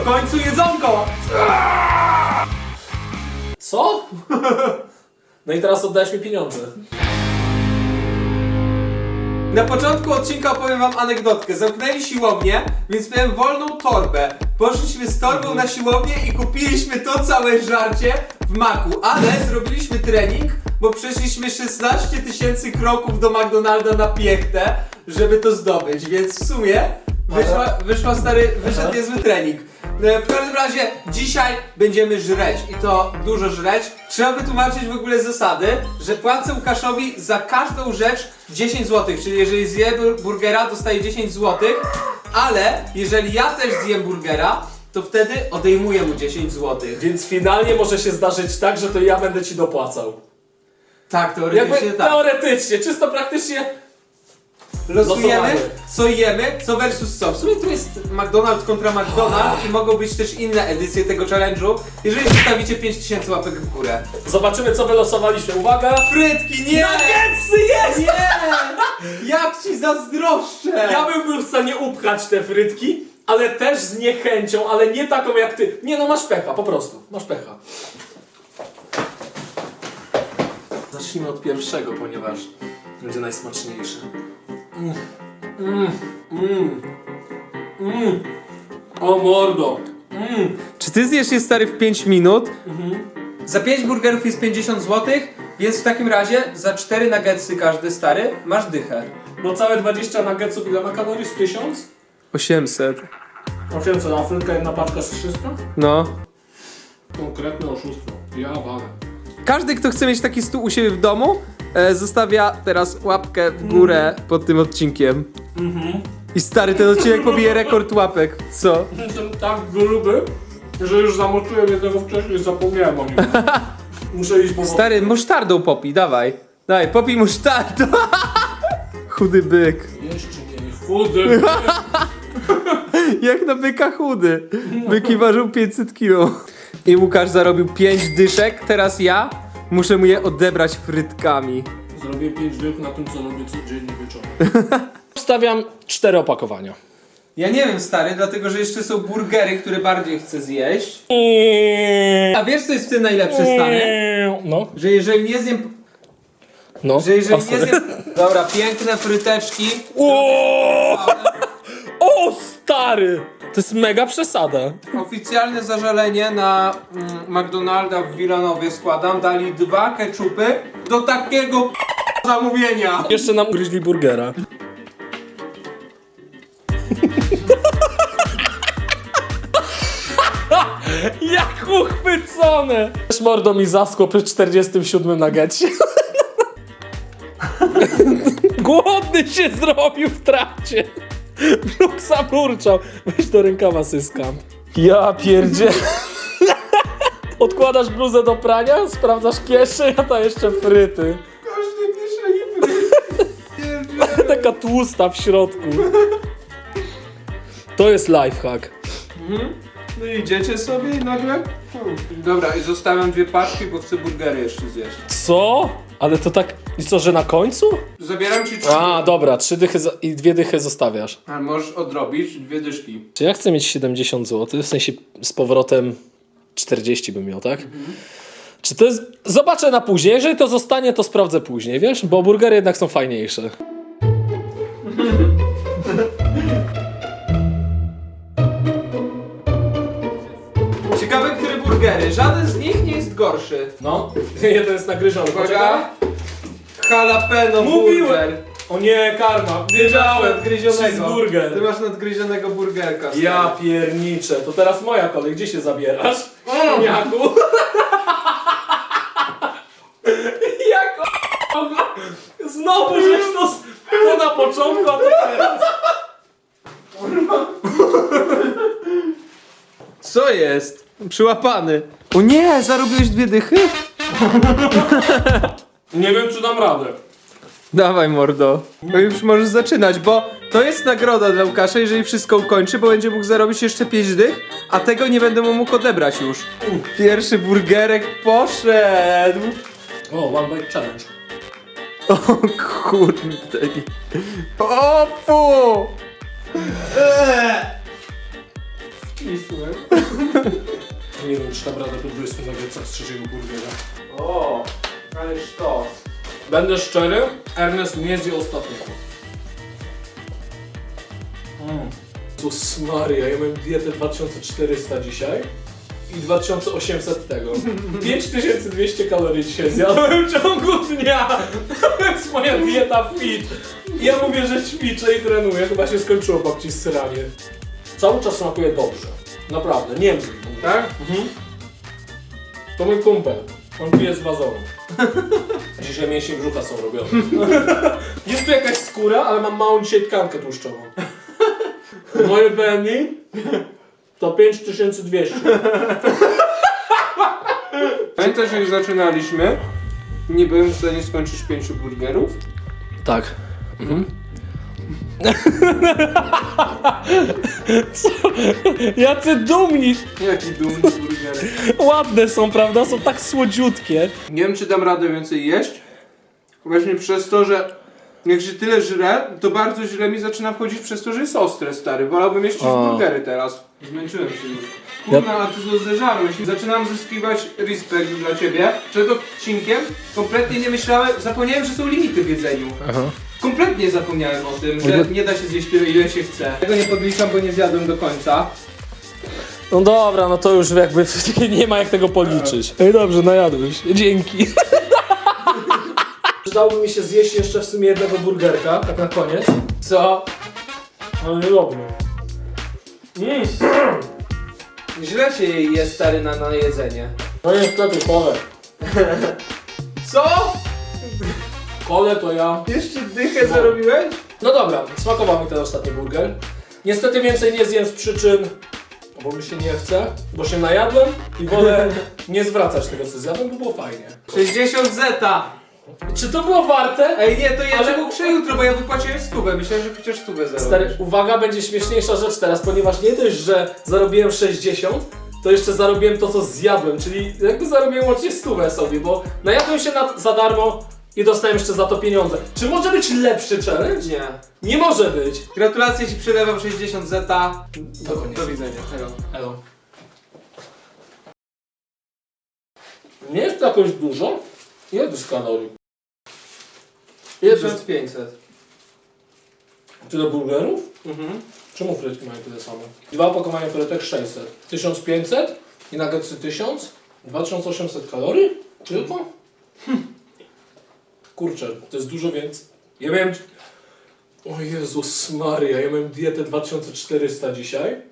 W końcu jedzonko! Co? No i teraz oddajesz mi pieniądze. Na początku odcinka opowiem wam anegdotkę. Zamknęli siłownię, więc miałem wolną torbę. Poszliśmy z torbą na siłownię i kupiliśmy to całe żarcie w maku, ale zrobiliśmy trening, bo przeszliśmy 16 tysięcy kroków do McDonalda na piechtę, żeby to zdobyć, więc w sumie wyszła, wyszła stary, wyszedł niezły trening. E, W każdym razie dzisiaj będziemy żreć i to dużo żreć. Trzeba wytłumaczyć w ogóle zasady, że płacę Łukaszowi za każdą rzecz 10 zł, czyli jeżeli zje bur- burgera dostaje 10 zł, ale jeżeli ja też zjem burgera, to wtedy odejmuję mu 10 zł. Więc finalnie może się zdarzyć tak, że to ja będę ci dopłacał. Tak, Jakby teoretycznie tak. teoretycznie, czysto praktycznie. Losujemy, losowanie. co jemy, co versus co. W sumie tu jest McDonald's kontra McDonald's i mogą być też inne edycje tego challenge'u, jeżeli zostawicie 5000 łapek w górę. Zobaczymy co wylosowaliśmy. Uwaga! Frytki, nie! Nuggetsy jest! Nie! Jak ci zazdroszczę! Ja bym był w stanie upchać te frytki, ale też z niechęcią, ale nie taką jak ty. Nie no, masz pecha, po prostu. Masz pecha. Zacznijmy od pierwszego, ponieważ będzie najsmaczniejszy. Mm, mm, mm. O mordo. Mm. Czy ty zjesz je stary w 5 minut? Za 5 burgerów jest 50 zł, więc w takim razie za 4 nuggetsy każdy stary masz dychę. No całe 20 nuggetsów ile ma kalorii? Z 1000? 800. 800, a frytka jedna paczka z 300? No. Konkretne oszustwo. Ja walę. Każdy, kto chce mieć taki stół u siebie w domu, e, zostawia teraz łapkę w górę pod tym odcinkiem. I stary, ten odcinek pobije rekord łapek. Co? Jestem tak gruby, że już zamoczyłem jednego wcześniej zapomniałem o nim. Muszę iść po Stary, musztardą popij, dawaj. Daj, popij musztardą. Chudy byk. Jeszcze nie, chudy. Jak na byka chudy. Byki ważył 500 kg. I Łukasz zarobił 5 dyszek, teraz ja muszę mu je odebrać frytkami. Zrobię 5 dych na tym, co robię codziennie wieczorem. Wstawiam cztery opakowania. Ja nie wiem, stary, dlatego że jeszcze są burgery, które bardziej chcę zjeść. A wiesz, co jest w tym najlepsze, stary? No, Że jeżeli nie zjem... no. Że jeżeli A nie zjem... Dobra, piękne fryteczki. O! o stary! To jest mega przesada. Oficjalne zażalenie na mm, McDonalda w Wilanowie składam. Dali dwa keczupy do takiego zamówienia. Jeszcze nam ugryźli burgera. Jak uchwycone! Też mordo mi zaschło przy 47 nagecie. Głodny się zrobił w trakcie. Bruk zamurczał. Weź do rękawa syskam. Ja pierdzie. Odkładasz bluzę do prania, sprawdzasz kieszeń, a ta jeszcze fryty. Każdy kieszeni Taka tłusta w środku. To jest lifehack. No i idziecie sobie i nagle... Hmm. Dobra, i zostawiam dwie paczki, bo chcę burgery jeszcze zjeść. Co? Ale to tak. I co, że na końcu? Zabieram ci trzy. A, dobra, trzy dychy za- i dwie dychy zostawiasz. A możesz odrobić dwie dyszki. Czy ja chcę mieć 70 zł? W sensie z powrotem 40 bym miał, tak? Czy to jest. Zobaczę na później. Jeżeli to zostanie, to sprawdzę później, wiesz? Bo burgery jednak są fajniejsze. Ciekawe, które burgery. Żaden z nich nie jest gorszy. No, jeden jest nagryziony. Uwaga. Jalapeno Mówiłem. burger. O nie, karma. Wiedziałem. Nadgryzionego. Cheeseburger. Ty masz nadgryzionego burgerka. stary. Ja pierniczę. To teraz moja kolej. Gdzie się zabierasz? Jaku. Jak o- Znowu żeś to, to na początku, a to teraz. Co jest? Przyłapany. O nie, zarobiłeś dwie dychy? Nie wiem, czy dam radę. Dawaj mordo. No już możesz zaczynać, bo to jest nagroda dla Łukasza, jeżeli wszystko ukończy, bo będzie mógł zarobić jeszcze 5 dych, a tego nie będę mu mógł odebrać już. Pierwszy burgerek poszedł. O, one bite challenge. O kurde. O fu! Nie wiem, czy tam radę po 20 nuggetsach z trzeciego burgera. O, ale sztos. Będę szczery, Ernest nie zje ostatniego. Mm. Jezus Maria, ja miałem dietę 2400 dzisiaj i 2800 tego. 5200 kalorii dzisiaj zjadłem w ciągu dnia. To jest moja dieta fit. I ja mówię, że ćwiczę i trenuję. Chyba się skończyło babci sranie. Cały czas smakuje dobrze. Naprawdę, nie wiem. Tak? Mhm. To mój kumpel. On pije z wazonu. Dzisiaj mięśnie brzucha są robione. Jest tu jakaś skóra, ale mam małą dzisiaj tkankę tłuszczową. Moje BMI to 5200. Pamiętasz jak zaczynaliśmy? Nie byłem w stanie skończyć pięciu burgerów? Tak. Mhm. Co? Jacy dumni! Jaki dumny burger. Ładne są, prawda? Są tak słodziutkie. Nie wiem czy dam radę więcej jeść. Właśnie przez to, że jak się tyle żre, to bardzo źle mi zaczyna wchodzić przez to, że jest ostre, stary. Wolałbym jeść burgery teraz. Zmęczyłem się już. Kurna, a ty to zeżarłeś. Zaczynam zyskiwać respekt dla ciebie. Przed odcinkiem kompletnie nie myślałem, zapomniałem, że są limity w jedzeniu. Aha. Kompletnie zapomniałem o tym, że nie da się zjeść tyle, ile się chce. Tego nie podliczam, bo nie zjadłem do końca. No dobra, no to już jakby nie ma jak tego policzyć. Ej, dobrze, najadłeś. Dzięki. Przydałoby mi się zjeść jeszcze w sumie jednego burgerka, tak na koniec. Co? Ale nie robię. Mm. Źle się jej je stary na, na jedzenie. No niestety, kole. Co? Kole to ja. Jeszcze dychę zarobiłeś? No dobra, smakował mi ten ostatni burger. Niestety więcej nie zjem z przyczyn, bo mi się nie chce, bo się najadłem i wolę nie zwracać tego co zjadłem, bo było fajnie. 60 zeta! Czy to było warte? Ej nie, to ja Ale- Ale... muszę jutro, bo ja wypłaciłem stówę. Myślałem, że chociaż stówę zarobisz. Stary, uwaga, będzie śmieszniejsza rzecz teraz, ponieważ nie dość, że zarobiłem 60, to jeszcze zarobiłem to, co zjadłem, czyli jakby zarobiłem łącznie stówę sobie, bo najadłem się na, za darmo i dostałem jeszcze za to pieniądze. Czy może być lepszy challenge? Nie. Nie może być. Gratulacje ci przelewam 60 zeta. Koniec. Do widzenia. Hello. Elo. Nie jest to jakoś dużo. Ile to jest kalorii? Ile to jest 1500. tyle burgerów? Mhm. Czemu frytki mają tyle samo? Dwa opakowania frytek 600. 1500 i nuggetsy 1000. 2800 kalorii? Tylko? Hm. Kurczę, to jest dużo więcej. Ja miałem... O Jezus Maria, ja miałem dietę 2400 dzisiaj.